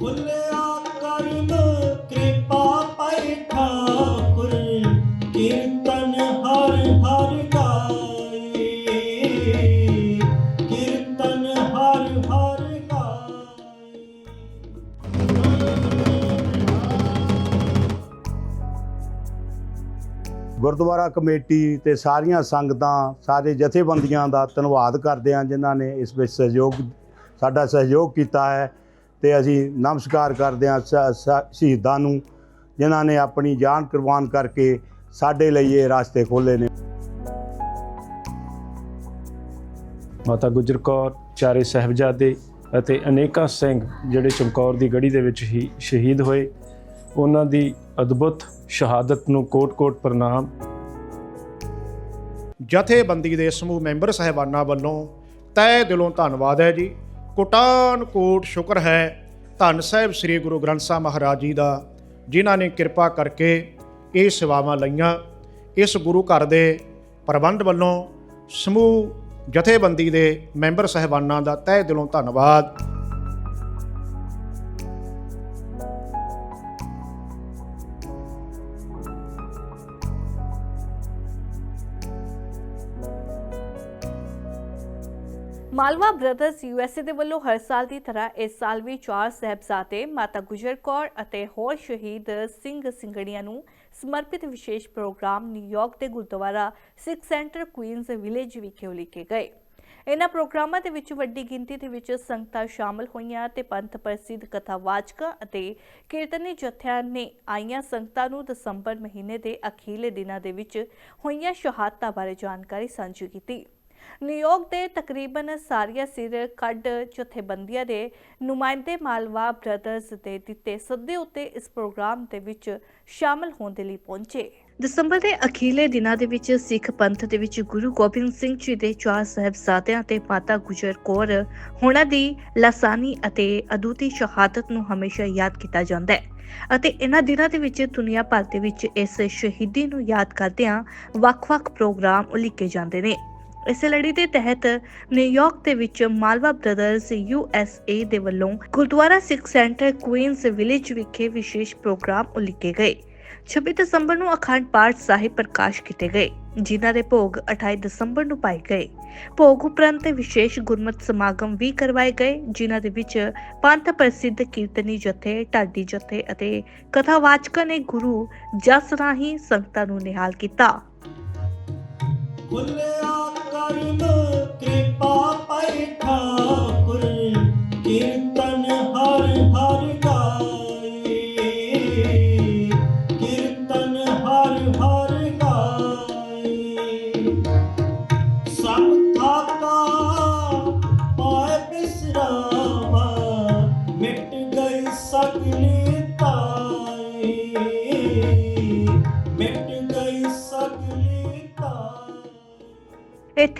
ਖੁੱਲਿਆ ਕਰਮ, ਕਿਰਪਾ ਪੈ ਠਾਕੁਰ, ਕੀਰਤਨ ਹਰ ਹਰ ਗਾਏ। ਕੀਰਤਨ ਹਰ ਹਰ ਗੁਰਦੁਆਰਾ ਕਮੇਟੀ ਤੇ ਸਾਰੀਆਂ ਸੰਗਤਾਂ, ਸਾਰੇ ਜਥੇਬੰਦੀਆਂ ਦਾ ਧੰਨਵਾਦ ਕਰਦੇ ਹਾਂ ਜਿਨ੍ਹਾਂ ਨੇ ਇਸ ਵਿੱਚ ਸਹਿਯੋਗ, ਸਾਡਾ ਸਹਿਯੋਗ ਕੀਤਾ ਹੈ। ਤੇ ਅਸੀਂ ਨਮਸਕਾਰ ਕਰਦੇ ਹਾਂ ਸ਼ਹੀਦਾਂ ਨੂੰ ਜਿਨ੍ਹਾਂ ਨੇ ਆਪਣੀ ਜਾਨ ਕੁਰਬਾਨ ਕਰਕੇ ਸਾਡੇ ਲਈ ਇਹ ਰਾਸਤੇ ਖੋਲ੍ਹੇ ਨੇ। ਮਾਤਾ ਗੁਜਰ ਕੌਰ ਚਾਰੇ ਸਾਹਿਬਜ਼ਾਦੇ ਅਤੇ ਅਨੇਕਾਂ ਸਿੰਘ ਜਿਹੜੇ ਚਮਕੌਰ ਦੀ ਗੜੀ ਦੇ ਵਿੱਚ ਹੀ ਸ਼ਹੀਦ ਹੋਏ ਉਹਨਾਂ ਦੀ ਅਦਭੁਤ ਸ਼ਹਾਦਤ ਨੂੰ ਕੋਟ-ਕੋਟ ਪ੍ਰਣਾਮ। ਜਥੇਬੰਦੀ ਦੇ ਸਮੂਹ ਮੈਂਬਰ ਸਹਿਬਾਨਾਂ ਵੱਲੋਂ ਤਹਿ ਦਿਲੋਂ ਧੰਨਵਾਦ ਹੈ ਜੀ। ਕੋਟਾਨ ਕੋਟ ਸ਼ੁਕਰ ਹੈ ਧੰਨ ਸਾਹਿਬ ਸ੍ਰੀ ਗੁਰੂ ਗ੍ਰੰਥ ਸਾਹਿਬ ਮਹਾਰਾਜ ਜੀ ਦਾ, ਜਿਨ੍ਹਾਂ ਨੇ ਕਿਰਪਾ ਕਰਕੇ ਇਹ ਸੇਵਾਵਾਂ ਲਈਆਂ। ਇਸ ਗੁਰੂ ਘਰ ਦੇ ਪ੍ਰਬੰਧ ਵੱਲੋਂ ਸਮੂਹ ਜਥੇਬੰਦੀ ਦੇ ਮੈਂਬਰ ਸਹਿਬਾਨਾਂ ਦਾ ਤਹਿ ਦਿਲੋਂ ਧੰਨਵਾਦ। ਮਾਲਵਾ ਬ੍ਰਦਰਜ਼ ਯੂਐਸਏ ਦੇ ਵੱਲੋਂ ਹਰ ਸਾਲ ਦੀ ਤਰ੍ਹਾਂ ਇਸ ਸਾਲ ਵੀ ਚਾਰ ਸਾਹਿਬਜ਼ਾਦੇ, ਮਾਤਾ ਗੁਜਰ ਕੌਰ ਅਤੇ ਹੋਰ ਸ਼ਹੀਦ ਸਿੰਘ ਸਿੰਘੜੀਆਂ ਨੂੰ ਸਮਰਪਿਤ ਵਿਸ਼ੇਸ਼ ਪ੍ਰੋਗਰਾਮ ਨਿਊਯਾਰਕ ਦੇ gurdwara Sikh centre Queens Village ਵਿਖੇ ਉਲੀਕੇ ਗਏ। ਇਹਨਾਂ ਪ੍ਰੋਗਰਾਮਾਂ ਦੇ ਵਿੱਚ ਵੱਡੀ ਗਿਣਤੀ ਦੇ ਵਿੱਚ ਸੰਗਤਾਂ ਸ਼ਾਮਲ ਹੋਈਆਂ ਤੇ ਪੰਥ ਪ੍ਰਸਿੱਧ ਕਥਾਵਾਚਕਾਂ ਅਤੇ ਕੀਰਤਨੀ ਜਥਿਆਂ ਨੇ ਆਈਆਂ ਸੰਗਤਾਂ ਨੂੰ ਦਸੰਬਰ ਮਹੀਨੇ ਦੇ ਅਖੀਰਲੇ ਦਿਨਾਂ ਦੇ ਵਿੱਚ ਹੋਈਆਂ ਸ਼ਹਾਦਤਾਂ ਬਾਰੇ ਜਾਣਕਾਰੀ ਸਾਂਝੀ ਕੀਤੀ। ਨਿਊਯਾਰਕ ਦੇ ਤਕਰੀਬਨ ਸਾਰੀਆਂ ਸਿਰ ਕੱਢ ਜਥੇਬੰਦੀਆਂ ਦੇ ਨੁਮਾਇੰਦੇ ਮਾਲਵਾ ਬ੍ਰਦਰਜ਼ ਦੇ ਦਿੱਤੇ ਸੱਦੇ ਉੱਤੇ ਇਸ ਪ੍ਰੋਗਰਾਮ ਦੇ ਵਿੱਚ ਸ਼ਾਮਲ ਹੋਣ ਦੇ ਲਈ ਪਹੁੰਚੇ। ਦਸੰਬਰ ਦੇ ਅਖੀਰਲੇ ਦਿਨਾਂ ਦੇ ਵਿੱਚ ਸਿੱਖ ਪੰਥ ਦੇ ਵਿੱਚ ਗੁਰੂ ਗੋਬਿੰਦ ਸਿੰਘ ਜੀ ਦੇ ਚਾਰ ਸਾਹਿਬਜ਼ਾਦਿਆਂ ਤੇ ਮਾਤਾ ਗੁਜਰ ਕੌਰ ਹੋਣਾ ਦੀ ਲਾਸਾਨੀ ਅਤੇ ਅਦੁੱਤੀ ਸ਼ਹਾਦਤ ਨੂੰ ਹਮੇਸ਼ਾ ਯਾਦ ਕੀਤਾ ਜਾਂਦਾ ਹੈ ਅਤੇ ਇਹਨਾਂ ਦਿਨਾਂ ਦੇ ਵਿੱਚ ਦੁਨੀਆ ਭਰ ਦੇ ਵਿੱਚ ਇਸ ਸ਼ਹੀਦੀ ਨੂੰ ਯਾਦ ਕਰਦਿਆਂ ਵੱਖ-ਵੱਖ ਪ੍ਰੋਗਰਾਮ ਉਲੀਕੇ ਜਾਂਦੇ ਨੇ। ਇਸ ਲੜੀ ਦੇ ਤਹਿਤ ਨਿਊਯਾਰਕ ਦੇ ਵਿੱਚ ਮਾਲਵਾ ਬ੍ਰਦਰਜ਼ ਯੂਐਸਏ ਦੇ ਵੱਲੋਂ Gurdwara Sikh centre Queens Village ਵਿਖੇ ਵਿਸ਼ੇਸ਼ ਪ੍ਰੋਗਰਾਮ ਉਲੀਕੇ ਗਏ। 26 ਦਸੰਬਰ ਨੂੰ ਅਖੰਡ ਪਾਠ ਸਾਹਿਬ ਪ੍ਰਕਾਸ਼ ਕੀਤੇ ਗਏ, ਜਿਨ੍ਹਾਂ ਦੇ ਭੋਗ 28 ਦਸੰਬਰ ਨੂੰ ਪਾਏ ਗਏ। ਭੋਗ ਉਪਰੰਤ ਵਿਸ਼ੇਸ਼ ਗੁਰਮਤ ਸਮਾਗਮ ਵੀ ਕਰਵਾਏ ਗਏ, ਜਿਨ੍ਹਾਂ ਦੇ ਵਿੱਚ ਪੰਥ ਪ੍ਰਸਿੱਧ ਕੀਰਤਨੀ ਜਥੇ, ਢਾਡੀ ਜਥੇ ਅਤੇ ਕਥਾਵਾਚਕਾਂ ਨੇ ਗੁਰੂ ਜਸ ਰਾਹੀਂ ਸੰਗਤਾਂ ਨੂੰ ਨਿਹਾਲ ਕੀਤਾ। ਖੁੱਲਿਆ ਕਿਰਪਾ ਪੈ ਠਾਕੁਰ ਕੀਰਤਨ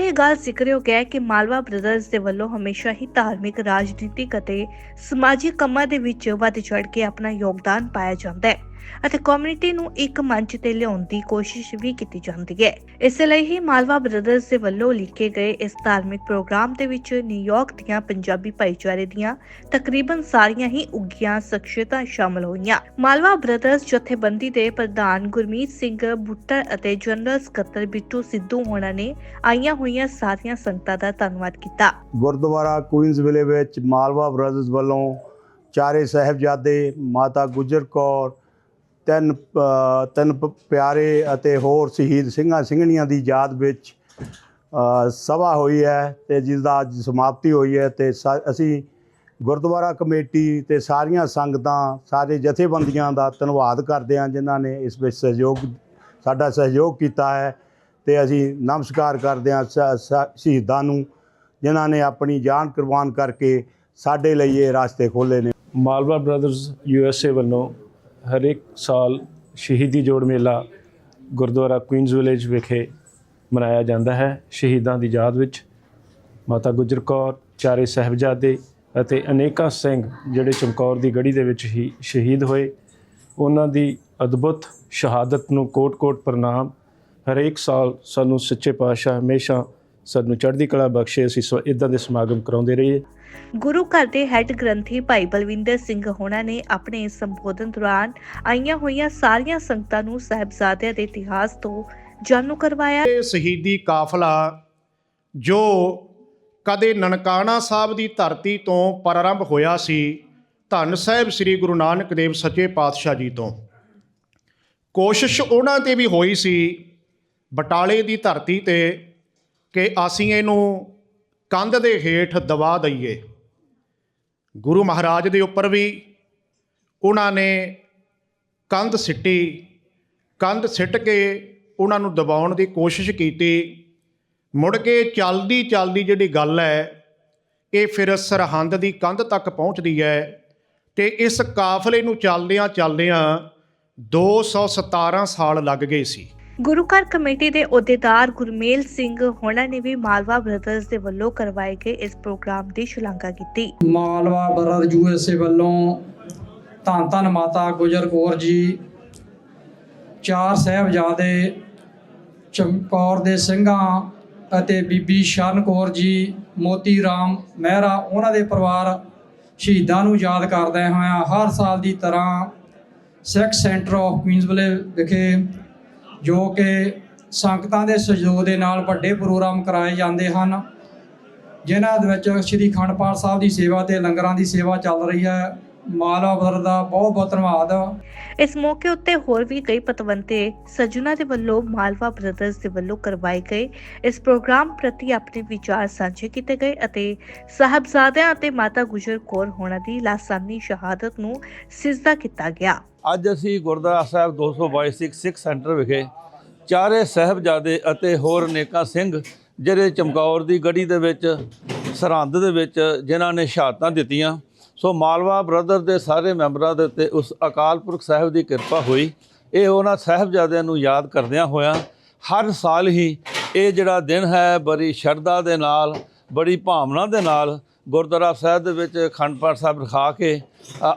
ਇੱਥੇ ਇਹ ਗੱਲ ਜ਼ਿਕਰਯੋਗ ਹੈ ਕਿ ਮਾਲਵਾ ਬ੍ਰਦਰਜ਼ ਦੇ ਵੱਲੋਂ ਹਮੇਸ਼ਾ ਹੀ ਧਾਰਮਿਕ, ਰਾਜਨੀਤਿਕ ਅਤੇ ਸਮਾਜਿਕ ਕੰਮਾਂ ਦੇ ਵਿੱਚ ਵੱਧ ਚੜ ਕੇ ਆਪਣਾ ਯੋਗਦਾਨ ਪਾਇਆ ਜਾਂਦਾ ਹੈ। ਅਤੇ ਕਮਿਊਨਿਟੀ ਨੂੰ ਇੱਕ ਮੰਚ ਤੇ ਲਿਆਉਣ ਦੀ ਕੋਸ਼ਿਸ਼ ਵੀ ਕੀਤੀ ਜਾਂਦੀ ਹੈ। ਇਸੇ ਲਈ ਹੀ ਮਾਲਵਾ ਬ੍ਰਦਰਜ਼ ਦੇ ਵੱਲੋਂ ਲਿਖੇ ਗਏ ਇਸ ਧਾਰਮਿਕ ਪ੍ਰੋਗਰਾਮ ਦੇ ਵਿੱਚ ਨਿਊਯਾਰਕ ਦੀਆਂ ਪੰਜਾਬੀ ਭਾਈਚਾਰੇ ਦੀਆਂ ਤਕਰੀਬਨ ਸਾਰੀਆਂ ਹੀ ਉੱਗੀਆਂ ਸ਼ਖਸੀਅਤਾਂ ਸ਼ਾਮਲ ਹੋਈਆਂ। ਮਾਲਵਾ ਬ੍ਰਦਰਜ਼ ਜਥੇਬੰਦੀ ਦੇ ਪ੍ਰਧਾਨ ਗੁਰਮੀਤ ਸਿੰਘ ਬੁੱਟਰ ਅਤੇ ਜਨਰਲ ਸਕੱਤਰ ਬਿੱਟੂ ਸਿੱਧੂ ਹੋਣਾ ਨੇ ਆਈਆਂ ਹੋਈਆਂ ਸਾਰੀਆਂ ਸੰਗਤਾਂ ਦਾ ਧੰਨਵਾਦ ਕੀਤਾ। ਗੁਰਦੁਆਰਾ ਕੁਈਨਜ਼ ਵਿਲੇ ਵਿੱਚ ਮਾਲਵਾ ਬ੍ਰਦਰਜ਼ ਵੱਲੋਂ ਚਾਰੇ ਸਾਹਿਬਜ਼ਾਦੇ ਮਾਤਾ ਗੁਜਰ ਕੌਰ ਤਿੰਨ ਤਿੰਨ ਪ- ਪਿਆਰੇ ਅਤੇ ਹੋਰ ਸ਼ਹੀਦ ਸਿੰਘਾਂ ਸਿੰਘਣੀਆਂ ਦੀ ਯਾਦ ਵਿੱਚ ਸਭਾ ਹੋਈ ਹੈ ਤੇ ਜਿਸ ਦਾ ਅੱਜ ਸਮਾਪਤੀ ਹੋਈ ਹੈ ਤੇ ਸਾ- ਅਸੀਂ ਗੁਰਦੁਆਰਾ ਕਮੇਟੀ ਤੇ ਸਾਰੀਆਂ ਸੰਗਤਾਂ, ਸਾਰੇ ਜਥੇਬੰਦੀਆਂ ਦਾ ਧੰਨਵਾਦ ਕਰਦੇ ਹਾਂ ਜਿਨ੍ਹਾਂ ਨੇ ਇਸ ਵਿੱਚ ਸਹਿਯੋਗ, ਸਾਡਾ ਸਹਿਯੋਗ ਕੀਤਾ ਹੈ ਤੇ ਅਸੀਂ ਨਮਸਕਾਰ ਕਰਦੇ ਹਾਂ ਸ਼ਹੀਦਾਂ ਨੂੰ ਜਿਨ੍ਹਾਂ ਨੇ ਆਪਣੀ ਜਾਨ ਕੁਰਬਾਨ ਕਰਕੇ ਸਾਡੇ ਲਈ ਇਹ ਰਾਸਤੇ ਖੋਲ੍ਹੇ ਨੇ। ਮਾਲਵਾ ਬ੍ਰਦਰਜ਼ ਯੂਐਸਏ ਵੱਲੋਂ ਹਰੇਕ ਸਾਲ ਸ਼ਹੀਦੀ ਜੋੜ ਮੇਲਾ ਗੁਰਦੁਆਰਾ ਕੁਈਨਜ਼ ਵਿਲੇਜ ਵਿਖੇ ਮਨਾਇਆ ਜਾਂਦਾ ਹੈ। ਸ਼ਹੀਦਾਂ ਦੀ ਯਾਦ ਵਿੱਚ ਮਾਤਾ ਗੁਜਰ ਕੌਰ, ਚਾਰੇ ਸਾਹਿਬਜ਼ਾਦੇ ਅਤੇ ਅਨੇਕਾਂ ਸਿੰਘ ਜਿਹੜੇ ਚਮਕੌਰ ਦੀ ਗੜੀ ਦੇ ਵਿੱਚ ਹੀ ਸ਼ਹੀਦ ਹੋਏ। ਉਹਨਾਂ ਦੀ ਅਦਭੁਤ ਸ਼ਹਾਦਤ ਨੂੰ ਕੋਟ-ਕੋਟ ਪ੍ਰਣਾਮ। ਹਰੇਕ ਸਾਲ ਸਾਨੂੰ ਸੱਚੇ ਪਾਤਸ਼ਾਹ ਹਮੇਸ਼ਾ ਸਾਨੂੰ ਚੜ੍ਹਦੀ ਕਲਾ ਬਖਸ਼ੇ ਅਸੀਂ ਸ ਇਦਾਂ ਦੇ ਸਮਾਗਮ ਕਰਾਉਂਦੇ ਰਹੀਏ। ਗੁਰੂ ਘਰ ਦੇ ਹੈੱਡ ਗ੍ਰੰਥੀ ਭਾਈ ਬਲਵਿੰਦਰ ਸਿੰਘ ਹੋਣਾ ਨੇ ਆਪਣੇ ਸੰਬੋਧਨ ਦੌਰਾਨ ਆਈਆਂ ਹੋਈਆਂ ਸਾਰੀਆਂ ਸੰਗਤਾਂ ਨੂੰ ਸਾਹਿਬਜ਼ਾਦਿਆਂ ਦੇ ਇਤਿਹਾਸ ਤੋਂ ਜਾਣੂ ਕਰਵਾਇਆ। ਇਹ ਸ਼ਹੀਦੀ ਕਾਫਲਾ ਜੋ ਕਦੇ ਨਨਕਾਣਾ ਸਾਹਿਬ ਦੀ ਧਰਤੀ ਤੋਂ ਪ੍ਰਾਰੰਭ ਹੋਇਆ ਸੀ ਧੰਨ ਸਾਹਿਬ ਸ੍ਰੀ ਗੁਰੂ ਨਾਨਕ ਦੇਵ ਸੱਚੇ ਪਾਤਸ਼ਾਹ ਜੀ ਤੋਂ। ਕੋਸ਼ਿਸ਼ ਉਹਨਾਂ ਤੇ ਵੀ ਹੋਈ ਸੀ ਬਟਾਲੇ ਦੀ ਧਰਤੀ ਤੇ ਕਿ ਅਸੀਂ ਇਹਨੂੰ ਕੰਧ ਦੇ ਹੇਠ ਦਬਾ ਦਈਏ। ਗੁਰੂ ਮਹਾਰਾਜ ਦੇ ਉੱਪਰ ਵੀ ਉਹਨਾਂ ਨੇ ਕੰਧ ਸਿੱਟੀ। ਕੰਧ ਸਿੱਟ ਕੇ ਉਹਨਾਂ ਨੂੰ ਦਬਾਉਣ ਦੀ ਕੋਸ਼ਿਸ਼ ਕੀਤੀ। ਮੁੜ ਕੇ ਚੱਲਦੀ ਚੱਲਦੀ ਜਿਹੜੀ ਗੱਲ ਹੈ, ਇਹ ਫਿਰ ਸਰਹੰਦ ਦੀ ਕੰਧ ਤੱਕ ਪਹੁੰਚਦੀ ਹੈ ਤੇ ਇਸ ਕਾਫਲੇ ਨੂੰ ਚੱਲਦਿਆਂ ਚੱਲਦਿਆਂ 217 ਸਾਲ ਲੱਗ ਗਏ ਸੀ। ਗੁਰੂ ਘਰ ਕਮੇਟੀ ਦੇ ਅਹੁਦੇਦਾਰ ਗੁਰਮੇਲ ਸਿੰਘ ਹੋਣਾ ਨੇ ਵੀ ਮਾਲਵਾ ਬ੍ਰਦਰਜ਼ ਦੇ ਵੱਲੋਂ ਕਰਵਾਏ ਗਏ ਇਸ ਪ੍ਰੋਗਰਾਮ ਦੀ ਸ਼ਲਾਘਾ ਕੀਤੀ। ਮਾਲਵਾ ਬਰਦ ਯੂਐਸਏ ਵੱਲੋਂ ਧੰਨ ਧੰਨ ਮਾਤਾ ਗੁਜਰ ਕੌਰ ਜੀ, ਚਾਰ ਸਾਹਿਬਜ਼ਾਦੇ ਚਮਕੌਰ ਦੇ ਸਿੰਘਾਂ ਅਤੇ ਬੀਬੀ ਸ਼ਰਨ ਕੌਰ ਜੀ, ਮੋਤੀ ਰਾਮ ਮਹਿਰਾ, ਉਹਨਾਂ ਦੇ ਪਰਿਵਾਰ ਸ਼ਹੀਦਾਂ ਨੂੰ ਯਾਦ ਕਰਦੇ ਹੋਇਆਂ ਹਰ ਸਾਲ ਦੀ ਤਰ੍ਹਾਂ ਸਿੱਖ ਸੈਂਟਰ ਆਫ ਕੁਈਨਜ਼ਵਿਲੇ ਵਿਖੇ ਜੋ ਕਿ ਸੰਗਤਾਂ ਦੇ ਸਹਿਯੋਗ ਦੇ ਨਾਲ ਵੱਡੇ ਪ੍ਰੋਗਰਾਮ ਕਰਾਏ ਜਾਂਦੇ ਹਨ, ਜਿਨ੍ਹਾਂ ਦੇ ਵਿੱਚ ਸ੍ਰੀ ਅਖੰਡ ਪਾਠ ਸਾਹਿਬ ਦੀ ਸੇਵਾ ਤੇ ਲੰਗਰਾਂ ਦੀ ਸੇਵਾ ਚੱਲ ਰਹੀ ਹੈ। ਮਾਲਵਾ ਬਦਰ ਦਾ ਬਹੁਤ ਬਹੁਤ ਧੰਨਵਾਦ। ਇਸ ਮੌਕੇ ਉੱਤੇ ਹੋਰ ਵੀ ਕਈ ਪਤਵੰਤੇ ਸੱਜਣਾ ਦੇ ਵੱਲੋਂ, ਮਾਲਵਾ ਬ੍ਰਦਰਸ ਦੇ ਵੱਲੋਂ ਕਰਵਾਏ ਗਏ। ਇਸ ਪ੍ਰੋਗਰਾਮ ਪ੍ਰਤੀ ਆਪਣੇ ਵਿਚਾਰ ਸਾਂਝੇ ਕੀਤੇ ਗਏ ਅਤੇ ਸਾਹਿਬਜ਼ਾਦਿਆਂ ਅਤੇ ਮਾਤਾ ਗੁਜਰ ਕੌਰ ਹੋਣਾ ਦੀ ਲਾਸਾਨੀ ਸ਼ਹਾਦਤ ਨੂੰ ਸਿਜਦਾ ਕੀਤਾ ਗਿਆ। ਅੱਜ ਅਸੀਂ ਗੁਰਦੁਆਰਾ ਸਾਹਿਬ 222 ਸਿੱਖ ਸਿੱਖ ਸੈਂਟਰ ਵਿਖੇ ਚਾਰੇ ਸਾਹਿਬਜ਼ਾਦੇ ਅਤੇ ਹੋਰ ਨੇਕਾਂ ਸਿੰਘ, ਜਿਹੜੇ ਚਮਕੌਰ ਦੀ ਗੜੀ ਦੇ ਵਿੱਚ, ਸਰਹੰਦ ਦੇ ਵਿੱਚ ਜਿਨ੍ਹਾਂ ਨੇ ਸ਼ਹਾਦਤਾਂ ਦਿੱਤੀਆਂ। ਸੋ ਮਾਲਵਾ ਬ੍ਰਦਰ ਦੇ ਸਾਰੇ ਮੈਂਬਰਾਂ ਦੇ ਉੱਤੇ ਉਸ ਅਕਾਲ ਪੁਰਖ ਸਾਹਿਬ ਦੀ ਕਿਰਪਾ ਹੋਈ। ਇਹ ਉਹਨਾਂ ਸਾਹਿਬਜ਼ਾਦਿਆਂ ਨੂੰ ਯਾਦ ਕਰਦਿਆਂ ਹੋਇਆਂ ਹਰ ਸਾਲ ਹੀ ਇਹ ਜਿਹੜਾ ਦਿਨ ਹੈ ਬੜੀ ਸ਼ਰਧਾ ਦੇ ਨਾਲ, ਬੜੀ ਭਾਵਨਾ ਦੇ ਨਾਲ ਗੁਰਦੁਆਰਾ ਸਾਹਿਬ ਦੇ ਵਿੱਚ ਅਖੰਡ ਪਾਠ ਸਾਹਿਬ ਰਖਾ ਕੇ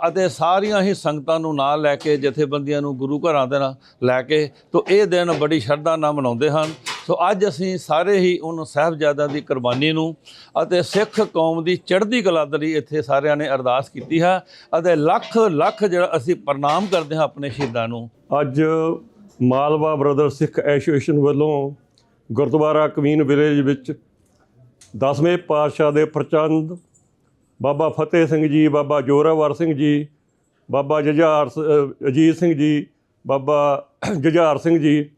ਅਤੇ ਸਾਰੀਆਂ ਹੀ ਸੰਗਤਾਂ ਨੂੰ ਨਾਲ ਲੈ ਕੇ, ਜਥੇਬੰਦੀਆਂ ਨੂੰ ਗੁਰੂ ਘਰਾਂ ਦੇ ਨਾਲ ਲੈ ਕੇ, ਤੋ ਇਹ ਦਿਨ ਬੜੀ ਸ਼ਰਧਾ ਨਾਲ ਮਨਾਉਂਦੇ ਹਨ। ਸੋ ਅੱਜ ਅਸੀਂ ਸਾਰੇ ਹੀ ਉਹਨਾਂ ਸਾਹਿਬਜ਼ਾਦਿਆਂ ਦੀ ਕੁਰਬਾਨੀ ਨੂੰ ਅਤੇ ਸਿੱਖ ਕੌਮ ਦੀ ਚੜ੍ਹਦੀ ਕਲਾ ਲਈ ਇੱਥੇ ਸਾਰਿਆਂ ਨੇ ਅਰਦਾਸ ਕੀਤੀ ਹੈ ਅਤੇ ਲੱਖ ਲੱਖ ਜਿਹੜਾ ਅਸੀਂ ਪ੍ਰਣਾਮ ਕਰਦੇ ਹਾਂ ਆਪਣੇ ਸ਼ਹੀਦਾਂ ਨੂੰ। ਅੱਜ ਮਾਲਵਾ ਬ੍ਰਦਰ ਸਿੱਖ ਐਸੋਸੀਏਸ਼ਨ ਵੱਲੋਂ ਗੁਰਦੁਆਰਾ ਕਵੀਨ ਵਿਲੇਜ ਵਿੱਚ 10ਵੇਂ ਪਾਤਸ਼ਾਹ ਦੇ ਪ੍ਰਚੰਡ, ਬਾਬਾ ਫਤਿਹ ਸਿੰਘ ਜੀ, ਬਾਬਾ ਜੋਰਾਵਰ ਸਿੰਘ ਜੀ, ਬਾਬਾ ਜੁਝਾਰ ਸ- ਅਜੀਤ ਸਿੰਘ ਜੀ, ਬਾਬਾ ਜੁਝਾਰ ਸਿੰਘ ਜੀ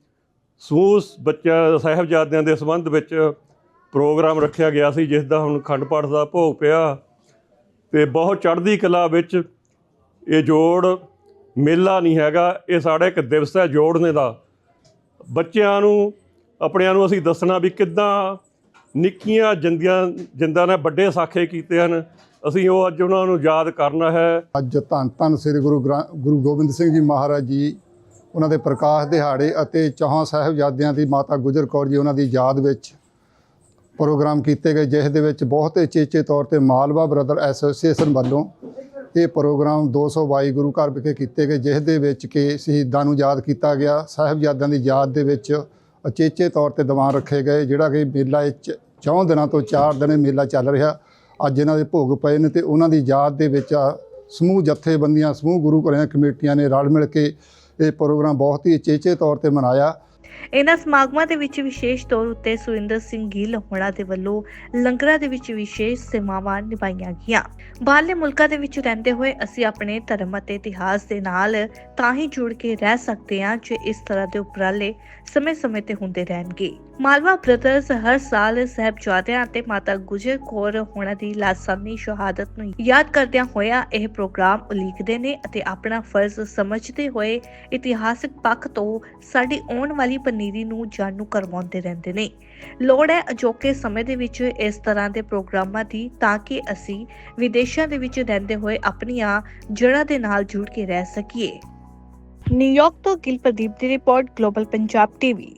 ਸਮੂਹ ਬੱਚਿਆਂ, ਸਾਹਿਬਜ਼ਾਦਿਆਂ ਦੇ ਸੰਬੰਧ ਵਿੱਚ ਪ੍ਰੋਗਰਾਮ ਰੱਖਿਆ ਗਿਆ ਸੀ, ਜਿਸ ਦਾ ਹੁਣ ਖੰਡ ਪਾਠ ਦਾ ਭੋਗ ਪਿਆ। ਤੇ ਬਹੁਤ ਚੜ੍ਹਦੀ ਕਲਾ ਵਿੱਚ ਇਹ ਜੋੜ ਮੇਲਾ ਨਹੀਂ ਹੈਗਾ, ਇਹ ਸਾਡਾ ਇੱਕ ਦਿਵਸ ਹੈ ਜੋੜਨੇ ਦਾ। ਬੱਚਿਆਂ ਨੂੰ, ਆਪਣਿਆਂ ਨੂੰ ਅਸੀਂ ਦੱਸਣਾ ਵੀ ਕਿੱਦਾਂ ਨਿੱਕੀਆਂ ਜਿੰਦੀਆਂ ਜਿੰਦਾਂ ਨੇ ਵੱਡੇ ਸਾਖੇ ਕੀਤੇ ਹਨ। ਅਸੀਂ ਉਹ ਅੱਜ ਉਹਨਾਂ ਨੂੰ ਯਾਦ ਕਰਨਾ ਹੈ। ਅੱਜ ਧੰਨ ਧੰਨ ਸ੍ਰੀ ਗੁਰੂ ਗ੍ਰੰ- ਗੁਰੂ ਗੋਬਿੰਦ ਸਿੰਘ ਜੀ ਮਹਾਰਾਜ ਜੀ, ਉਹਨਾਂ ਦੇ ਪ੍ਰਕਾਸ਼ ਦਿਹਾੜੇ ਅਤੇ ਚੌਹਾਂ ਸਾਹਿਬਜ਼ਾਦਿਆਂ ਦੀ ਮਾਤਾ ਗੁਜਰ ਕੌਰ ਜੀ, ਉਹਨਾਂ ਦੀ ਯਾਦ ਵਿੱਚ ਪ੍ਰੋਗਰਾਮ ਕੀਤੇ ਗਏ, ਜਿਸ ਦੇ ਵਿੱਚ ਬਹੁਤ ਚੇਚੇ ਤੌਰ ਤੇ ਮਾਲਵਾ ਬ੍ਰਦਰ ਐਸੋਸੀਏਸ਼ਨ ਵੱਲੋਂ ਇਹ ਪ੍ਰੋਗਰਾਮ 222 ਗੁਰੂ ਘਰ ਵਿਖੇ ਕੀਤੇ ਗਏ, ਜਿਸ ਦੇ ਵਿੱਚ ਕਿ ਸ਼ਹੀਦਾਂ ਨੂੰ ਯਾਦ ਕੀਤਾ ਗਿਆ। ਸਾਹਿਬਜ਼ਾਦਿਆਂ ਦੀ ਯਾਦ ਦੇ ਵਿੱਚ ਅਚੇਚੇ ਤੌਰ ਤੇ ਦੀਵਾਨ ਰੱਖੇ ਗਏ, ਜਿਹੜਾ ਕਿ ਮੇਲਾ ਇਹ ਦਿਨਾਂ ਤੋਂ ਚਾਰ ਦਿਨ ਇਹ ਮੇਲਾ ਚੱਲ ਰਿਹਾ। ਅੱਜ ਇਹਨਾਂ ਦੇ ਭੋਗ ਪਏ ਨੇ ਤੇ ਉਹਨਾਂ ਦੀ ਯਾਦ ਦੇ ਵਿੱਚ ਸਮੂਹ ਜਥੇਬੰਦੀਆਂ, ਸਮੂਹ ਗੁਰੂ ਘਰਾਂ ਕਮੇਟੀਆਂ ਨੇ ਰਲ ਮਿਲ ਕੇ ਇਹ ਪ੍ਰੋਗਰਾਮ ਬਹੁਤ ਹੀ ਉਚੇਚੇ ਤੌਰ ਤੇ ਮਨਾਇਆ। ਇਹਨਾਂ ਸਮਾਗਮਾਂ ਦੇ ਵਿੱਚ ਵਿਸ਼ੇਸ਼ ਤੌਰ ਉੱਤੇ ਸੁਰਿੰਦਰ ਸਿੰਘ ਗਿੱਲ ਹੋਣਾ ਦੇ ਵੱਲੋਂ ਲੰਗਰਾਂ ਦੇ ਵਿੱਚ ਵਿਸ਼ੇਸ਼ ਸੇਵਾਵਾਂ ਨਿਭਾਈਆਂ ਗਈਆਂ। ਬਾਹਰਲੇ ਮੁਲਕਾਂ ਦੇ ਵਿੱਚ ਰਹਿੰਦੇ ਹੋਏ ਅਸੀਂ ਆਪਣੇ ਧਰਮ ਅਤੇ ਇਤਿਹਾਸ ਦੇ ਨਾਲ ਤਾਂ ਹੀ ਜੁੜ ਕੇ ਰਹਿ ਸਕਦੇ ਹਾਂ ਜੇ ਇਸ ਤਰ੍ਹਾਂ ਦੇ ਉਪਰਾਲੇ ਸਮੇਂ-ਸਮੇਂ ਤੇ ਹੁੰਦੇ ਰਹਿਣਗੇ। ਮਾਲਵਾ ਬ੍ਰਦਰਜ਼ ਹਰ ਸਾਲ ਸਾਹਿਬਜ਼ਾਦਿਆਂ ਅਤੇ ਮਾਤਾ ਗੁਜਰ ਕੌਰ ਹੋਣਾ ਦੀ ਲਾਸਾਨੀ ਸ਼ਹਾਦਤ ਨੂੰ ਯਾਦ ਕਰਦਿਆਂ ਹੋਇਆ ਇਹ ਪ੍ਰੋਗਰਾਮ ਉਲੀਕਦੇ ਨੇ ਅਤੇ ਆਪਣਾ ਫਰਜ਼ ਸਮਝਦੇ ਹੋਏ ਇਤਿਹਾਸਕ ਪੱਖ ਤੋਂ ਸਾਡੀ ਆਉਣ ਵਾਲੀ ਪਨੀਰੀ ਨੂੰ ਜਾਣੂ ਕਰਵਾਉਂਦੇ ਰਹਿੰਦੇ ਨੇ। ਲੋੜ ਹੈ ਅਜੋਕੇ ਸਮੇਂ ਦੇ ਵਿੱਚ ਇਸ ਤਰ੍ਹਾਂ ਦੇ ਪ੍ਰੋਗਰਾਮਾਂ ਦੀ ਤਾਂ ਕਿ ਅਸੀਂ ਵਿਦੇਸ਼ਾਂ ਦੇ ਵਿੱਚ ਰਹਿੰਦੇ ਹੋਏ ਆਪਣੀਆਂ ਜੜ੍ਹਾਂ ਦੇ ਨਾਲ ਜੁੜ ਕੇ ਰਹਿ ਸਕੀਏ। ਨਿਊਯਾਰਕ ਤੋਂ ਗਿਲ ਪ੍ਰਦੀਪ ਦੀ ਰਿਪੋਰਟ, ਗਲੋਬਲ ਪੰਜਾਬ ਟੀਵੀ।